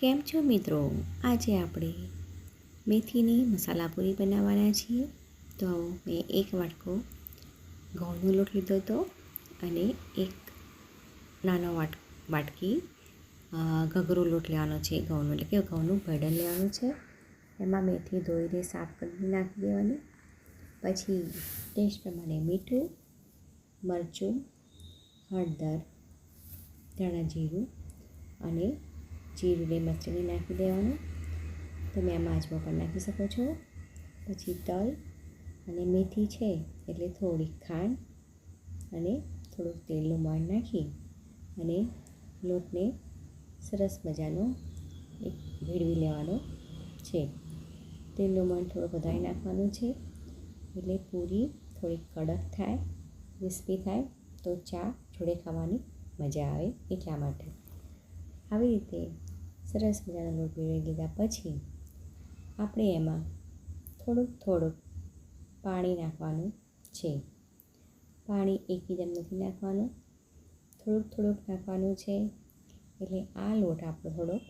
કેમ છો મિત્રો? આજે આપણે મેથીની મસાલા પૂરી બનાવવાના છીએ. તો મેં એક વાટકો ઘઉંનો લોટ લીધો હતો અને એક નાનો વાટ, વાટકી ઘઘરો લોટ લેવાનો છે ઘઉંનો, એટલે કે ઘઉંનું ભડન લેવાનું છે. એમાં મેથી ધોઈને સાફ કરી નાખી દેવાની. પછી ટેસ્ટ પ્રમાણે મીઠું, મરચું, હળદર, ધાણા જીરું અને જીરુંને મરચાંને નાખી દેવાનું. તમે આ આજમો પણ નાખી શકો છો. પછી તલ અને મેથી છે એટલે થોડીક ખાંડ અને થોડુંક તેલનું માણ નાખી અને લોટને સરસ મજાનો એક ભેળવી લેવાનો છે. તેલનું માણ થોડું વધારે નાખવાનું છે. એટલે પૂરી થોડીક કડક થાય, ક્રિસ્પી થાય, તો ચા જોડે ખાવાની મજા આવે એટલા માટે. આવી રીતે સરસ મજાનો લોટ મેળવી લીધા પછી આપણે એમાં થોડુંક થોડુંક પાણી નાખવાનું છે. પાણી એકદમ નથી નાખવાનું, થોડુંક થોડુંક નાખવાનું છે. એટલે આ લોટ આપણો થોડોક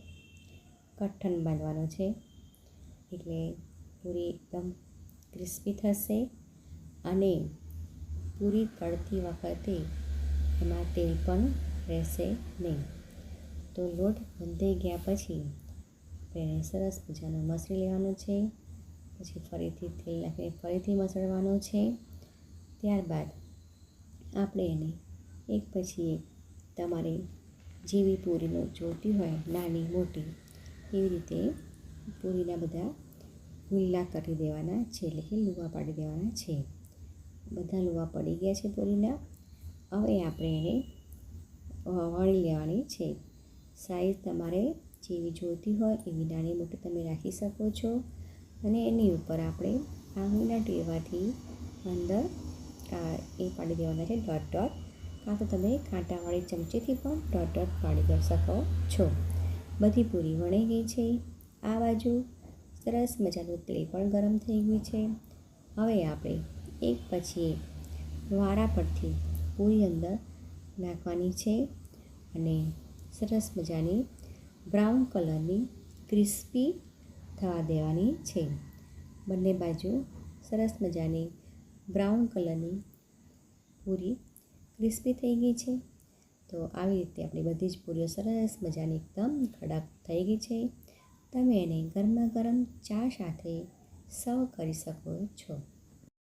કઠણ બાંધવાનો છે. એટલે પૂરી એકદમ ક્રિસ્પી થશે અને પૂરી તળતી વખતે એમાં તેલ પણ રહેશે નહીં. તો લોટ બંધાઈ ગયા પછી આપણે સરસ મજાનો મસળી લેવાનો છે. પછી ફરીથી તેલ નાખીને ફરીથી મસળવાનો છે. ત્યારબાદ આપણે એને એક પછી એક તમારે જેવી પૂરીનો જોતી હોય, નાની, મોટી, એવી રીતે પૂરીના બધા ગુલ્લા કરી દેવાના છે, એટલે કે લુવા પાડી દેવાના છે. બધા લુવા પડી ગયા છે પૂરીના. હવે આપણે એને વણી લેવાની છે. સાઈઝ તમારે જેવી જોઈતી હોય એવી નાની મોટી તમે રાખી શકો છો. અને એની ઉપર આપણે આંગળીના ટેવાથી અંદર એ પાડી દેવાના છે ડોટ ડોટ. કાં તો તમે કાંટાવાળી ચમચીથી પણ ડોટ ડોટ પાડી દઈ શકો છો. બધી પૂરી વણી ગઈ છે. આ બાજુ સરસ મજાનું તેલ પણ ગરમ થઈ ગયું છે. હવે આપણે એક પછી એક વારા પરથી પૂરી અંદર નાખવાની છે. અને સરસ મજાની બ્રાઉન કલરની ક્રિસ્પી થવા દેવાની છે. બંને બાજુ સરસ મજાની બ્રાઉન કલરની પૂરી ક્રિસ્પી થઈ ગઈ છે. તો આવી રીતે આપણી બધી જ પૂરીઓ સરસ મજાની એકદમ કડક થઈ ગઈ છે. તમે એને ગરમા ગરમ ચા સાથે સર્વ કરી શકો છો.